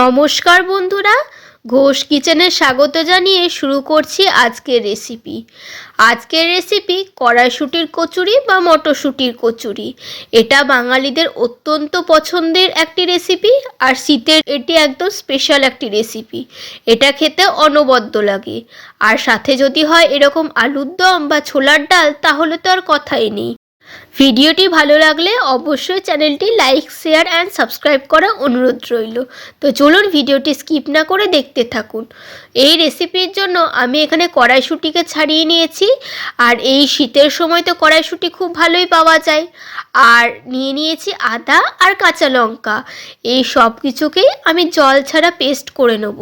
নমস্কার বন্ধুরা, ঘোষ কিচেনে স্বাগত জানিয়ে শুরু করছি আজকের রেসিপি আজকের রেসিপি কড়াইশুটির কচুরি বা মটরশুটির কচুরি। এটা বাঙালিদের অত্যন্ত পছন্দের একটি রেসিপি আর শীতের এটি একদম স্পেশাল একটি রেসিপি এটা খেতে অনবদ্য লাগে। আর সাথে যদি হয় এরকম আলুর দম বা ছোলার ডাল, তাহলে তো আর কথাই নেই। ভিডিওটি ভালো লাগলে অবশ্যই চ্যানেলটি লাইক, শেয়ার অ্যান্ড সাবস্ক্রাইব করা অনুরোধ রইল। তো চলুন ভিডিওটি স্কিপ না করে দেখতে থাকুন। এই রেসিপির জন্য আমি এখানে কড়াইশুটিকে ছাড়িয়ে নিয়েছি। আর এই শীতের সময় তো কড়াইশুটি খুব ভালোই পাওয়া যায়। আর নিয়ে নিয়েছি আদা আর কাঁচা লঙ্কা। এই সব কিছুকেই আমি জল ছাড়া পেস্ট করে নেব।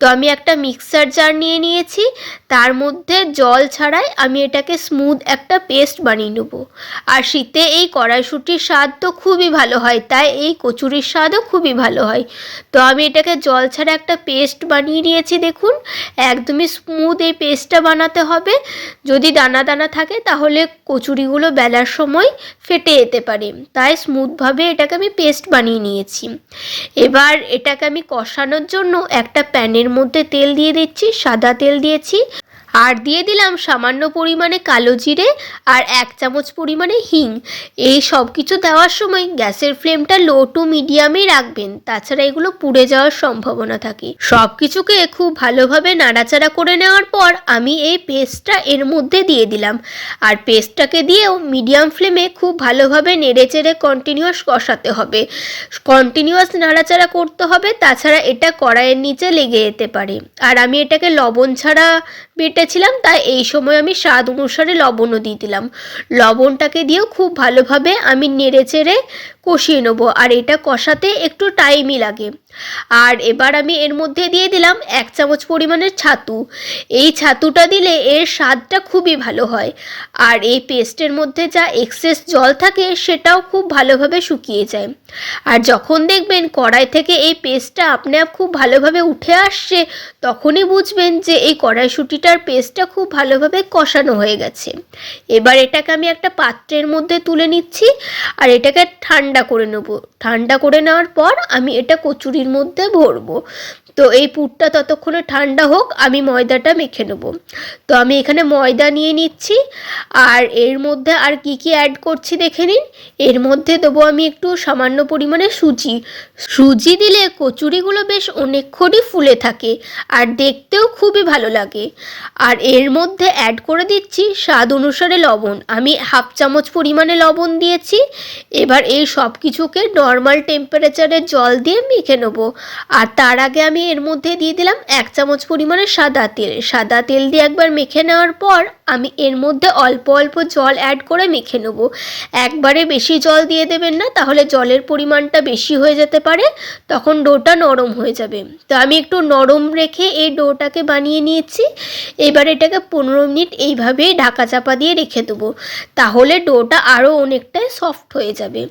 তো আমি একটা মিক্সার জার নিয়ে নিয়েছি, তার মধ্যে জল ছাড়াই আমি এটাকে স্মুথ একটা পেস্ট বানিয়ে নেব। আর শীতে এই কড়াইশুটির স্বাদ তো খুবই ভালো হয়, তাই এই কচুরির স্বাদও খুবই ভালো হয়। তো আমি এটাকে জল ছাড়া একটা পেস্ট বানিয়ে নিয়েছি, দেখুন। একদমই স্মুথ এই পেস্টটা বানাতে হবে। যদি দানা দানা থাকে, তাহলে কচুরিগুলো বেলার সময় ফেটে যেতে পারে। তাই স্মুথভাবে এটাকে আমি পেস্ট বানিয়ে নিয়েছি। এবার এটাকে আমি কষানোর জন্য একটা প্যানের মধ্যে তেল দিয়ে দিচ্ছি, সাদা তেল দিয়েছি। আর দিয়ে দিলাম সামান্য পরিমাণে কালো জিরে আর এক চামচ পরিমাণে হিং। এই সব কিছু দেওয়ার সময় গ্যাসের ফ্লেমটা লো টু মিডিয়ামেই রাখবেন, তাছাড়া এগুলো পুড়ে যাওয়ার সম্ভাবনা থাকে। সব কিছুকে খুব ভালোভাবে নাড়াচাড়া করে নেওয়ার পর আমি এই পেস্টটা এর মধ্যে দিয়ে দিলাম। আর পেস্টটাকে দিয়েও মিডিয়াম ফ্লেমে খুব ভালোভাবে নেড়ে চেড়ে কন্টিনিউয়াস কষাতে হবে। কন্টিনিউয়াস নাড়াচাড়া করতে হবে, তাছাড়া এটা কড়াইয়ের নিচে লেগে যেতে পারে। আর আমি এটাকে লবণ ছাড়া বেটেছিলাম তাই এই সময় আমি স্বাদ অনুসারে লবণও দিয়ে দিলাম। লবণটাকে দিয়েও খুব ভালোভাবে আমি নেড়ে চেড়ে কষিয়ে নেব। আর এটা কষাতে একটু টাইমই লাগে। আর এবার আমি এর মধ্যে দিয়ে দিলাম এক চামচ পরিমাণের ছাতু। এই ছাতুটা দিলে এর স্বাদটা খুবই ভালো হয়। আর এই পেস্টের মধ্যে যা এক্সেস জল থাকে, সেটাও খুব ভালোভাবে শুকিয়ে যায়। আর যখন দেখবেন কড়াই থেকে এই পেস্টটা আপনি আপ খুব ভালোভাবে উঠে আসছে, তখনই বুঝবেন যে এই কড়াইশুটিটার পেস্টটা খুব ভালোভাবে কষানো হয়ে গেছে। এবার এটাকে আমি একটা পাত্রের মধ্যে তুলে নিচ্ছি। আর এটাকে ঠান্ডা করে নেব। ঠান্ডা করে নেওয়ার পর আমি এটা কচুরির মধ্যে ভরবো। তো এই পুরটা ততক্ষণে ঠান্ডা হোক, আমি ময়দাটা মেখে নেব। তো আমি এখানে ময়দা নিয়ে নিচ্ছি, আর এর মধ্যে আর কি কি অ্যাড করছি দেখে নিন। এর মধ্যে দেবো আমি একটু সামান্য পরিমাণে সুজি। সুজি দিলে কচুরিগুলো বেশ অনেকক্ষণই ফুলে থাকে, আর দেখতেও খুবই ভালো লাগে। আর এর মধ্যে অ্যাড করে দিচ্ছি স্বাদ অনুসারে লবণ। আমি হাফ চামচ পরিমাণে লবণ দিয়েছি, এবার এই সব কিছুকে নর্মাল টেম্পারেচারে জল দিয়ে মেখে নেব। আর তার আগে আমি এর মধ্যে দিয়ে দিলাম এক চামচ পরিমাণে সাদা তেল। সাদা তেল দিয়ে একবার মেখে নেওয়ার পর আমি এর মধ্যে অল্প অল্প জল অ্যাড করে মেখে নেব। একবারে বেশি জল দিয়ে দেবেন না, তাহলে জলের পরিমাণটা বেশি হয়ে যেতে পারে, তখন ডোটা নরম হয়ে যাবে। তো আমি একটু নরম রেখে এই ডোটাকে বানিয়ে নিয়েছি। এবার এটাকে পনেরো মিনিট এইভাবেই ঢাকা চাপা দিয়ে রেখে দেবো, তাহলে ডোটা আরও অনেকটাই সফট হয়ে যাবে।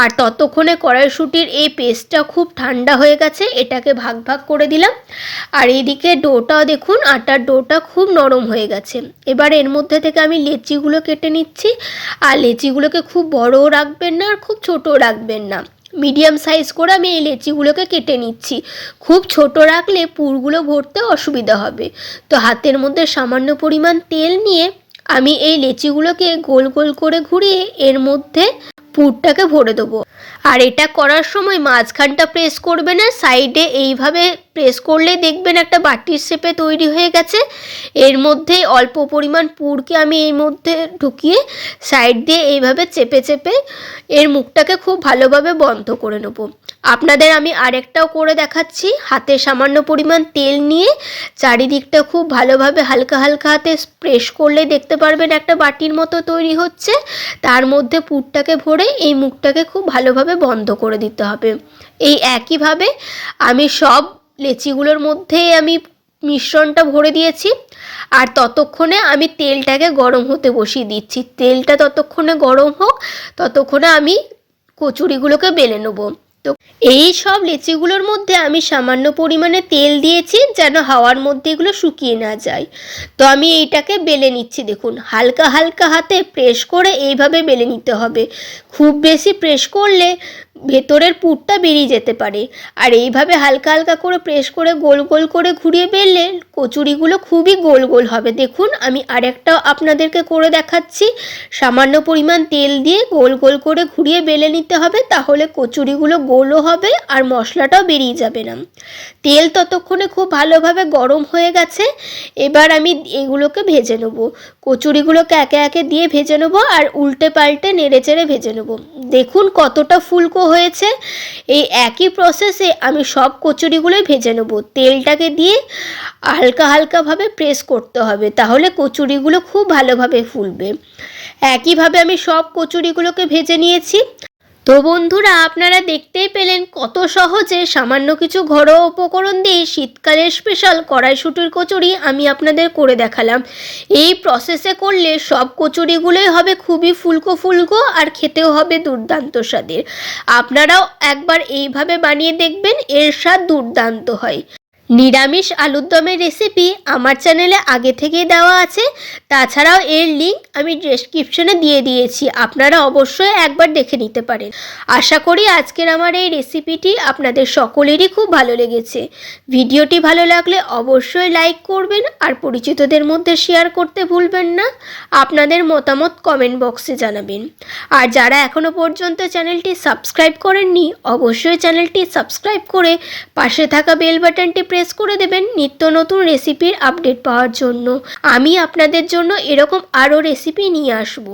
আর ততক্ষণে কড়াইশুটির এই পেস্টটা খুব ঠান্ডা হয়ে গেছে, এটাকে ভাগ ভাগ করে দিলাম। আর এইদিকে ডোটা দেখুন, আটার ডোটা খুব নরম হয়ে গেছে। এবার এর মধ্যে থেকে আমি লেচিগুলো কেটে নিচ্ছি। আর লেচিগুলোকে খুব বড়ও রাখবেন না আর খুব ছোটও রাখবেন না। মিডিয়াম সাইজ করে আমি এই লেচিগুলোকে কেটে নিচ্ছি। খুব ছোট রাখলে পুরগুলো ভরতে অসুবিধা হবে। তো হাতের মধ্যে সামান্য পরিমাণ তেল নিয়ে আমি এই লেচিগুলোকে গোল গোল করে ঘুরিয়ে এর মধ্যে পুরটাকে ভরে দেবো। আর এটা করার সময় মাঝখানটা প্রেস করবে না সাইডে এইভাবে প্রেস করলে দেখবেন একটা বাটির শেপে তৈরি হয়ে গেছে। এর মধ্যে অল্প পরিমাণ পুরকে আমি এর মধ্যে ঢুকিয়ে সাইড দিয়ে এইভাবে চেপে চেপে এর মুখটাকে খুব ভালোভাবে বন্ধ করে নেব। আপনাদের আমি আরেকটাও করে দেখাচ্ছি। হাতে সামান্য পরিমাণ তেল নিয়ে চারিদিকটা খুব ভালোভাবে হালকা হালকা হাতে প্রেস করলে দেখতে পারবেন একটা বাটির মতো তৈরি হচ্ছে। তার মধ্যে পুরটাকে ভরে এই মুখটাকে খুব ভালোভাবে বন্ধ করে দিতে হবে। এই একইভাবে আমি সব লেচিগুলোর মধ্যেই আমি মিশ্রণটা ভরে দিয়েছি। আর ততক্ষণে আমি তেলটাকে গরম হতে বসিয়ে দিচ্ছি। তেলটা ততক্ষণে গরম হোক, ততক্ষণে আমি কচুরিগুলোকে বেলে নেব। তো এই সব লেচিগুলোর মধ্যে আমি সামান্য পরিমাণে তেল দিয়েছি যেন হাওয়ার মধ্যে এগুলো শুকিয়ে না যায়। তো আমি এইটাকে বেলে নিচ্ছি, দেখুন, হালকা হালকা হাতে প্রেস করে এইভাবে বেলে নিতে হবে। খুব বেশি প্রেস করলে ভেতরের পুরটা বেরিয়ে যেতে পারে। আর এইভাবে হালকা হালকা করে প্রেস করে গোল গোল করে ঘুরিয়ে বেললে কচুরিগুলো খুবই গোল গোল হবে। দেখুন, আমি আরেকটা আপনাদেরকে করে দেখাচ্ছি। সামান্য পরিমাণ তেল দিয়ে গোল গোল করে ঘুরিয়ে বেলে নিতে হবে, তাহলে কচুরিগুলো গোলও হবে আর মশলাটাও বেরিয়ে যাবে না। তেল ততক্ষণে খুব ভালোভাবে গরম হয়ে গেছে, এবার আমি এগুলোকে ভেজে নেব। কচুরিগুলোকে একে একে দিয়ে ভেজে নেব আর উল্টে পাল্টে নেড়ে চেড়ে ভেজে নেব। দেখুন কতটা ফুলকো হয়েছে। এই একই প্রসেসে আমি সব কচুরিগুলোই ভেজে নেব। তেলটাকে দিয়ে হালকা হালকাভাবে প্রেস করতে হবে, তাহলে কচুরিগুলো খুব ভালোভাবে ফুলবে। একইভাবে আমি সব কচুরিগুলোকে ভেজে নিয়েছি। তো বন্ধুরা, আপনারা দেখতেই পেলেন কত সহজে সামান্য কিছু ঘরোয়া উপকরণ দিয়ে শীতকালের স্পেশাল কড়াইশুটির কচুরি আমি আপনাদের করে দেখালাম। এই প্রসেসে করলে সব কচুরিগুলোই হবে খুবই ফুলকো ফুলকো আর খেতেও হবে দুর্দান্ত স্বাদের। আপনারাও একবার এইভাবে বানিয়ে দেখবেন, এর স্বাদ দুর্দান্ত হয়। নিরামিষ আলুর দমের রেসিপি আমার চ্যানেলে আগে থেকেই দেওয়া আছে। তাছাড়াও এর লিঙ্ক আমি ডেসক্রিপশনে দিয়ে দিয়েছি। আপনারা অবশ্যই একবার দেখে নিতে পারেন। আশা করি আজকের আমার এই রেসিপিটি আপনাদের সকলেরই খুব ভালো লেগেছে। ভিডিওটি ভালো লাগলে অবশ্যই লাইক করবেন আর পরিচিতদের মধ্যে শেয়ার করতে ভুলবেন না। আপনাদের মতামত কমেন্ট বক্সে জানাবেন। আর যারা এখনও পর্যন্ত চ্যানেলটি সাবস্ক্রাইব করেননি, অবশ্যই চ্যানেলটি সাবস্ক্রাইব করে পাশে থাকা বেল বাটনটি প্রেস করে দেবেন নিত্য নতুন রেসিপির আপডেট পাওয়ার জন্য। আমি আপনাদের জন্য এরকম আরও রেসিপি নিয়ে আসব।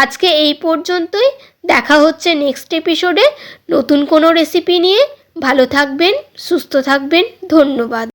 আজকে এই পর্যন্তই। দেখা হচ্ছে নেক্সট এপিসোডে নতুন কোনো রেসিপি নিয়ে। ভালো থাকবেন, সুস্থ থাকবেন। ধন্যবাদ।